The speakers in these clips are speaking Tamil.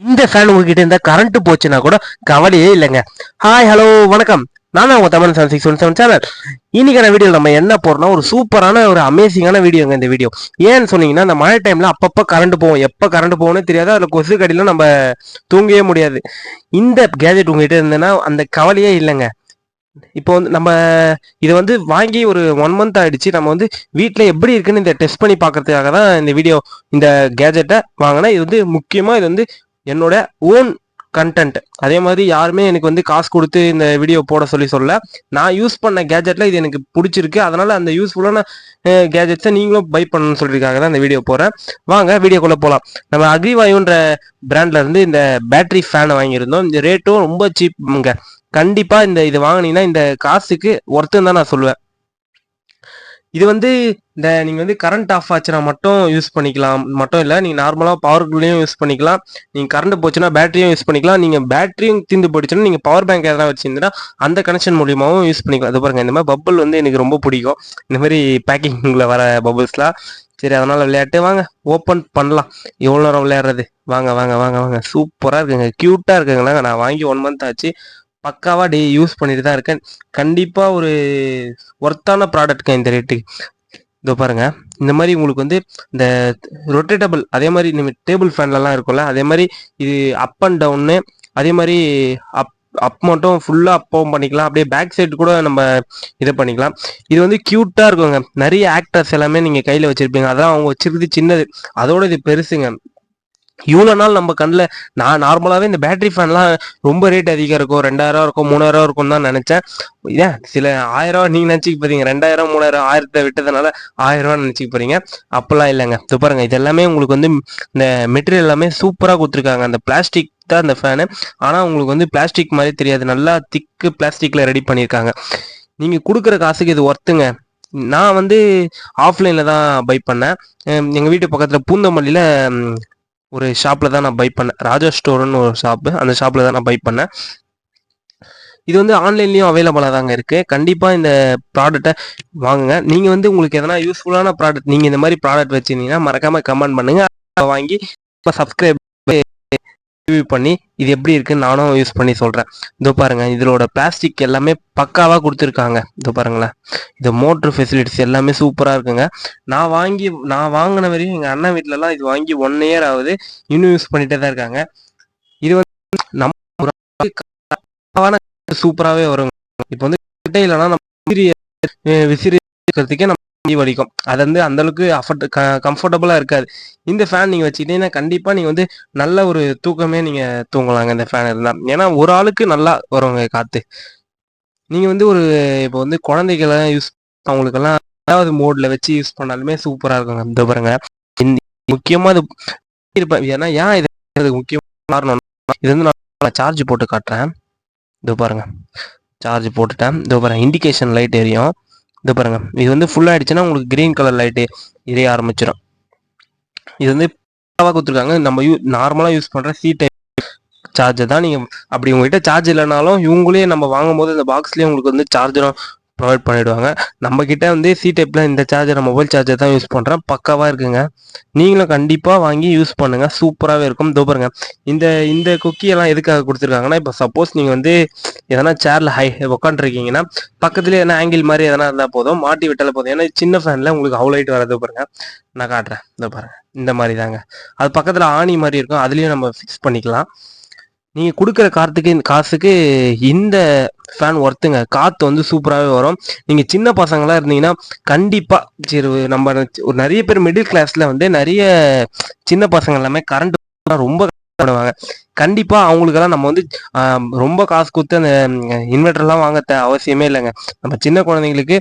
இந்த ஃபேன் உங்ககிட்ட இருந்தால் கரண்ட் போச்சுன்னா கூட கவலையே இல்லைங்க. ஹாய் ஹலோ வணக்கம். நான் உங்க Tamil seven six one seven channel. இன்னைக்கான வீடியோ நம்ம என்ன போறோம்னா ஒரு சூப்பரான ஒரு அமேசிங்கான வீடியோங்க இந்த வீடியோ. ஏன்னு சொன்னீங்கன்னா அந்த மழை டைம்ல அப்பப்போ கரண்ட் போவோம். எப்போ கரண்ட் போகும்னு தெரியாது. அதில் கொசு கடியில நம்ம தூங்கவே முடியாது. இந்த கேஜெட் உங்ககிட்ட இருந்ததுன்னா அந்த கவலையே இல்லைங்க. இப்போ வந்து நம்ம இதை வந்து வாங்கி ஒரு ஒன் மந்த் ஆயிடுச்சு. நம்ம வந்து வீட்டில் எப்படி இருக்குன்னு இந்த டெஸ்ட் பண்ணி பார்க்கறதுக்காக தான் இந்த வீடியோ இந்த கேஜெட்டை வாங்கினேன். இது வந்து முக்கியமாக இது வந்து என்னோட ஓன் கண்டென்ட் அதே மாதிரி யாருமே எனக்கு வந்து காசு கொடுத்து இந்த வீடியோ போட சொல்லி சொல்ல நான் யூஸ் பண்ண கேஜெட்ல இது எனக்கு பிடிச்சிருக்கு. அதனால அந்த யூஸ்ஃபுல்லான கேஜெட்ஸை நீங்களும் பை பண்ணணும்னு சொல்லியிருக்காங்க. தான் இந்த வீடியோ போகிறேன் வாங்க வீடியோக்குள்ளே போகலாம் நம்ம அக்ரிவாயுன்ற பிராண்ட்ல இருந்து இந்த பேட்டரி ஃபேனை வாங்கியிருந்தோம். இந்த ரேட்டும் ரொம்ப சீப்புங்க கண்டிப்பாக இந்த இது வாங்கினீங்கன்னா இந்த காசுக்கு ஒர்த்துன்னு தான் நான் சொல்லுவேன். இது வந்து இந்த நீங்கள் வந்து கரண்ட் ஆஃப் ஆச்சுன்னா மட்டும் யூஸ் பண்ணிக்கலாம். மட்டும் இல்லை நீங்கள் நார்மலாக பவர் பவர்குள்ளேயும் யூஸ் பண்ணிக்கலாம். நீங்கள் கரண்ட் போச்சுன்னா பேட்டரியும் யூஸ் பண்ணிக்கலாம். நீங்கள் பேட்டரியும் தீர்ந்து போயிடுச்சுன்னா நீங்கள் பவர் பேங்க் எதனா வச்சுருந்தீங்கன்னா அந்த கனெக்ஷன் மூலியமாகவும் யூஸ் பண்ணிக்கலாம். அது பாருங்கள் இந்த மாதிரி பப்புள் வந்து எனக்கு ரொம்ப பிடிக்கும். இந்த மாதிரி பேக்கிங்கில் வர பபுள்ஸ்லாம் சரி அதனால் விளையாட்டு. வாங்க ஓப்பன் பண்ணலாம். எவ்வளோ நேரம் விளையாடுறது? வாங்க வாங்க வாங்க வாங்க. சூப்பராக இருக்குங்க. க்யூட்டாக இருக்குங்களா நான் வாங்கி ஒன் மந்த் ஆச்சு. பக்காவாக டே யூஸ் பண்ணிட்டு தான் இருக்கேன். கண்டிப்பாக ஒரு ஒர்த்தான ப்ராடக்ட்ங்க இந்த ரேட்டுக்கு இதோ பாருங்க. இந்த மாதிரி உங்களுக்கு வந்து இந்த ரொட்டேட்டபிள் அதே மாதிரி நம்ம டேபிள் ஃபேன்லலாம் இருக்கும்ல அதே மாதிரி இது அப் அண்ட் டவுன்னு அதே மாதிரி அப் அப் மட்டும் ஃபுல்லாக அப்பவும் பண்ணிக்கலாம். அப்படியே பேக் சைடு கூட நம்ம இதை பண்ணிக்கலாம். இது வந்து க்யூட்டாக இருக்குங்க. நிறைய ஆக்டர்ஸ் எல்லாமே நீங்கள் கையில் வச்சுருப்பீங்க. அதான் அவங்க வச்சிருக்கிறது சின்னது. அதோட இது பெருசுங்க. இவ்வளோ நாள் நம்ம கண்ணில் நான் நார்மலாகவே இந்த பேட்டரி ஃபேன்லாம் ரொம்ப ரேட் அதிகம் இருக்கும். ரெண்டாயிரம் இருக்கும் மூணாயிரம் இருக்கும் தான் நினச்சேன். ஏன்? சில ஆயிரம் நீங்கள் நினச்சிக்க போறீங்க. ரெண்டாயிரம் மூணாயிரம் ஆயிரத்தை விட்டதுனால ஆயிரம் நினச்சிக்க போறீங்க. அப்போல்லாம் இல்லைங்க. இது பாருங்க இது எல்லாமே உங்களுக்கு வந்து இந்த மெட்டீரியல் எல்லாமே சூப்பராக கொடுத்துருக்காங்க. அந்த பிளாஸ்டிக் தான் அந்த ஃபேனு ஆனால் உங்களுக்கு வந்து பிளாஸ்டிக் மாதிரி தெரியாது. நல்லா திக்கு பிளாஸ்டிக்கில் ரெடி பண்ணியிருக்காங்க. நீங்கள் கொடுக்குற காசுக்கு இது ஒர்த்துங்க நான் வந்து ஆஃப்லைனில் தான் பை பண்ணேன். எங்கள் வீட்டு பக்கத்தில் பூந்தமல்லியில் ஒரு ஷாப்பில் தான் நான் பை பண்ணேன் ராஜா ஸ்டோர்னு ஒரு ஷாப்பு அந்த ஷாப்பில் தான் நான் பை பண்ணேன் இது வந்து ஆன்லைன்லேயும் அவைலபிளாக தாங்க இருக்குது கண்டிப்பாக இந்த ப்ராடக்ட்டை வாங்குங்க. நீங்கள் வந்து உங்களுக்கு எதனா யூஸ்ஃபுல்லான ப்ராடக்ட் நீங்கள் இந்த மாதிரி ப்ராடக்ட் வச்சுருந்தீங்கன்னா மறக்காமல் கமெண்ட் பண்ணுங்கள் வாங்கி இப்போ சப்ஸ்கிரைப் ரிவ்யூ பண்ணி இது எப்படி இருக்குன்னு நானும் யூஸ் பண்ணி சொல்கிறேன் இதோ பாருங்க இதோட பிளாஸ்டிக் எல்லாமே பக்காவாக கொடுத்துருக்காங்க. இதோ பாருங்களேன். இது மோட்ரு ஃபெசிலிட்டிஸ் எல்லாமே சூப்பராக இருக்குங்க. நான் வாங்கி நான் வாங்கின வரையும் எங்கள் அண்ணன் வீட்டிலலாம் இது வாங்கி ஒன் இயர் ஆகுது. இன்னும் யூஸ் பண்ணிகிட்டே தான் இருக்காங்க. இது வந்து நம்ம சூப்பராகவே வரும் இப்போ வந்து கிட்ட இல்லைன்னா நம்ம விசிறி விசிறி இருக்கிறதுக்கே நம்ம வலிக்கும் அது வந்து அந்த அளவுக்கு அஃபர்ட் கம்ஃபர்டபுளாக இருக்காது. இந்த ஃபேன் நீங்கள் வச்சுக்கிட்டீங்கன்னா கண்டிப்பாக நீங்கள் வந்து நல்ல ஒரு தூக்கமே நீங்கள் தூங்கலாங்க இந்த ஃபேன் இருந்தால் ஏன்னா ஒரு ஆளுக்கு நல்லா வருங்க காற்று நீங்கள் வந்து ஒரு இப்போ வந்து குழந்தைகள்லாம் யூஸ் அவங்களுக்கெல்லாம் அதாவது மோடில் வச்சு யூஸ் பண்ணாலுமே சூப்பராக இருக்குங்க. இந்த பாருங்க. இந்த முக்கியமாக இது இருப்பேன் ஏன்னா ஏன் இது இதுக்கு முக்கியமான காரணம் இது வந்து நான் சார்ஜ் போட்டு காட்டுறேன். இதோ பாருங்க. சார்ஜ் போட்டுட்டேன். இதோ பாருங்க. இண்டிகேஷன் லைட் எரியும். இது பாருங்க. இது வந்து ஃபுல் ஆயிடுச்சுன்னா உங்களுக்கு கிரீன் கலர் லைட்டு எரிய ஆரம்பிச்சிடும் இது வந்து கொடுத்துருக்காங்க. நம்ம யூ நார்மலாக யூஸ் பண்ணுற சி டைப் சார்ஜர் தான் நீங்கள் அப்படி உங்ககிட்ட சார்ஜ் இல்லைனாலும் இவங்களே நம்ம வாங்கும்போது இந்த பாக்ஸ்லேயே உங்களுக்கு வந்து சார்ஜரும் ப்ரொவைட் பண்ணிவிடுவாங்க நம்மக்கிட்ட வந்து சி டைப்பில் இந்த சார்ஜர் மொபைல் சார்ஜர் தான் யூஸ் பண்ணுறேன் பக்காவாக இருக்குங்க. நீங்களும் கண்டிப்பாக வாங்கி யூஸ் பண்ணுங்கள் சூப்பராகவே இருக்கும். இதோ பாருங்க. இந்த இந்த குக்கியெல்லாம் எதுக்காக கொடுத்துருக்காங்கன்னா இப்போ சப்போஸ் நீங்கள் வந்து எதனா சேரில் ஹை உட்காந்துருக்கீங்கன்னா பக்கத்துலேயே எதனா ஆங்கிள் மாதிரி எதனா இருந்தால் போதும். மாட்டி விட்டால போதும். ஏன்னா சின்ன ஃபேனில் உங்களுக்கு அவ்வளோ லைட் வரது. பாருங்க. நான் காட்டுறேன். இதோ பாருங்கள் இந்த மாதிரி தாங்க. அது பக்கத்தில் ஆணி மாதிரி இருக்கும். அதுலேயும் நம்ம ஃபிக்ஸ் பண்ணிக்கலாம். நீங்க கொடுக்குற காற்றுக்கு காசுக்கு இந்த ஃபேன் ஒர்த்துங்க காற்று வந்து சூப்பராகவே வரும். நீங்கள் சின்ன பசங்களாக இருந்தீங்கன்னா கண்டிப்பாக சரி நம்ம ஒரு நிறைய பேர் மிடில் கிளாஸில் வந்து நிறைய சின்ன பசங்க எல்லாமே கரண்ட் ரொம்ப பண்ணுவாங்க கண்டிப்பாக அவங்களுக்கெல்லாம் நம்ம வந்து ரொம்ப காசு கொடுத்து அந்த இன்வெர்டர்லாம் வாங்க அவசியமே இல்லைங்க. நம்ம சின்ன குழந்தைங்களுக்கு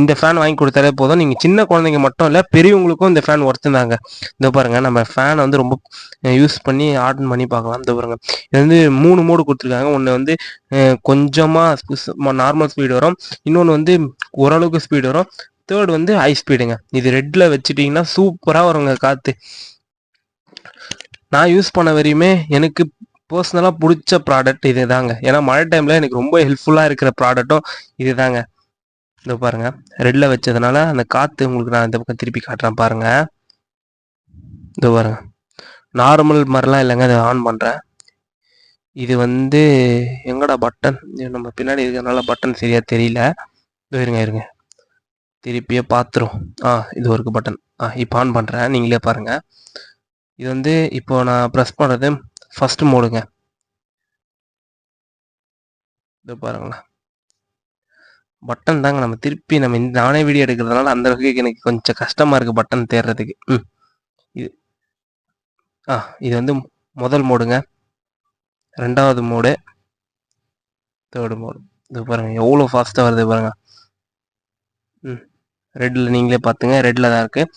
இந்த ஃபேன் வாங்கி கொடுத்தாலே போதும். நீங்கள் சின்ன குழந்தைங்க மட்டும் இல்லை பெரியவங்களுக்கும் இந்த ஃபேன் ஒர்த்துந்தாங்க இதோ பாருங்க நம்ம ஃபேனை வந்து ரொம்ப யூஸ் பண்ணி ஆர்டன் பண்ணி பார்க்கலாம். இந்த பாருங்க. இது வந்து மூணு மோடு கொடுத்துருக்காங்க. ஒன்று வந்து கொஞ்சமாக நார்மல் ஸ்பீடு வரும். இன்னொன்று வந்து ஓரளவுக்கு ஸ்பீடு வரும். தேர்ட் வந்து ஹை ஸ்பீடுங்க இது ரெட்டில் வச்சுட்டிங்கன்னா சூப்பராக வருங்க காற்று நான் யூஸ் பண்ண வரையுமே எனக்கு பர்சனலாக பிடிச்ச ப்ராடக்ட் இது தாங்க ஏன்னா மழை டைமில் எனக்கு ரொம்ப ஹெல்ப்ஃபுல்லாக இருக்கிற ப்ராடக்ட்டும் இது தாங்க இதோ பாருங்கள் ரெட்டில் வச்சதுனால அந்த காற்று உங்களுக்கு நான் இந்த பக்கம் திருப்பி காட்டுறேன் பாருங்கள் இதோ பாருங்க. நார்மல் மாதிரிலாம் இல்லைங்க. அதை ஆன் பண்ணுறேன் இது வந்து எங்கடா பட்டன் நம்ம பின்னாடி இருக்கிறதுனால பட்டன் சரியாக தெரியல. இருங்க இருங்க. திருப்பியே பார்த்துரும் ஆ இது ஒரு பட்டன் ஆ இப்போ ஆன் பண்ணுறேன் நீங்களே பாருங்கள் இது வந்து இப்போ நான் ப்ரெஸ் பண்ணுறது ஃபர்ஸ்ட் மோடுங்க. இது பாருங்களேன். பட்டன் தாங்க நம்ம திருப்பி நம்ம இந்த நானே வீடியோ எடுக்கிறதுனால அந்த அளவுக்கு எனக்கு கொஞ்சம் கஷ்டமாக இருக்குது பட்டன் தேடுறதுக்கு ம். இது ஆ இது வந்து முதல் மோடுங்க. ரெண்டாவது மோடு. Third mode. இது பாருங்க எவ்வளோ ஃபாஸ்ட்டாக வருது பாருங்க. ம். ரெட்டில் நீங்களே பார்த்துங்க ரெட்டில் தான் இருக்குது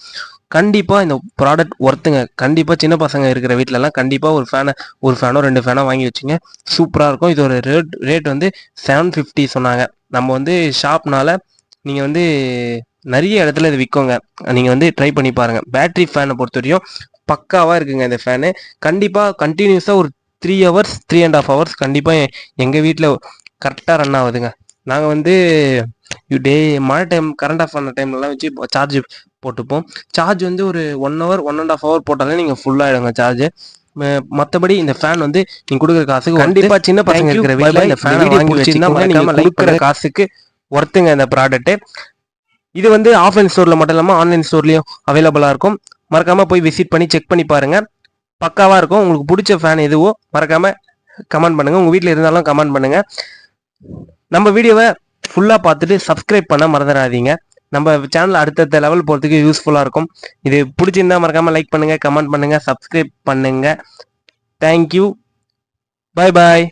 கண்டிப்பாக இந்த ப்ராடக்ட் ஒர்த்துங்க கண்டிப்பாக சின்ன பசங்க இருக்கிற வீட்டிலலாம் கண்டிப்பாக ஒரு ஃபேனை ஒரு ஃபேனோ ரெண்டு ஃபேனோ வாங்கி வச்சுங்க. சூப்பராக இருக்கும். இதோட ரேட் ரேட் வந்து செவன் ஃபிஃப்டி சொன்னாங்க. நம்ம வந்து ஷாப்னால நீங்கள் வந்து நிறைய இடத்துல இது விற்கோங்க நீங்கள் வந்து ட்ரை பண்ணி பாருங்கள் பேட்ரி ஃபேனை பொறுத்த வரையும் பக்காவாக இருக்குங்க இந்த ஃபேனு கண்டிப்பாக கண்டினியூஸாக ஒரு three hours three and half hours கண்டிப்பாக எங்கள் வீட்டில் கரெக்டாக ரன் ஆகுதுங்க. நாங்கள் வந்து டே மழை டைம் கரண்ட் ஆஃப் பண்ண டைம்லலாம் வச்சு சார்ஜ் போட்டுப்போம். சார்ஜ் வந்து ஒரு one hour one and half hour போட்டாலே நீங்கள் ஃபுல்லாகிடுங்க சார்ஜ் மற்றபடி இந்த ஃபேன் வந்து நீங்க கொடுக்குற காசுக்கு கண்டிப்பா சின்ன பசங்க இருக்கிற வீட்டில் இந்த ஃபேனை வாங்கி வச்சிருந்தா கொடுக்குற காசுக்கு ஒர்த்துங்க இந்த ப்ராடக்ட் இது வந்து ஆஃப்லைன் ஸ்டோர்ல மட்டும் இல்லாமல் ஆன்லைன் ஸ்டோர்லயும் அவைலபிளா இருக்கும். மறக்காம போய் விசிட் பண்ணி செக் பண்ணி பாருங்க. பக்காவா இருக்கும். உங்களுக்கு பிடிச்ச ஃபேன் எதுவோ மறக்காம கமெண்ட் பண்ணுங்க. உங்க வீட்டில் இருந்தாலும் கமெண்ட் பண்ணுங்க. நம்ம வீடியோவை ஃபுல்லாக பார்த்துட்டு சப்ஸ்கிரைப் பண்ண மறந்துடாதீங்க. நம்ம சேனல் அடுத்தடுத்த லெவல் போகிறதுக்கு யூஸ்ஃபுல்லாக இருக்கும். இது பிடிச்சிருந்தா மறக்காமல் லைக் பண்ணுங்கள் கமெண்ட் பண்ணுங்கள் சப்ஸ்கிரைப் பண்ணுங்கள் தேங்க்யூ பாய் பாய்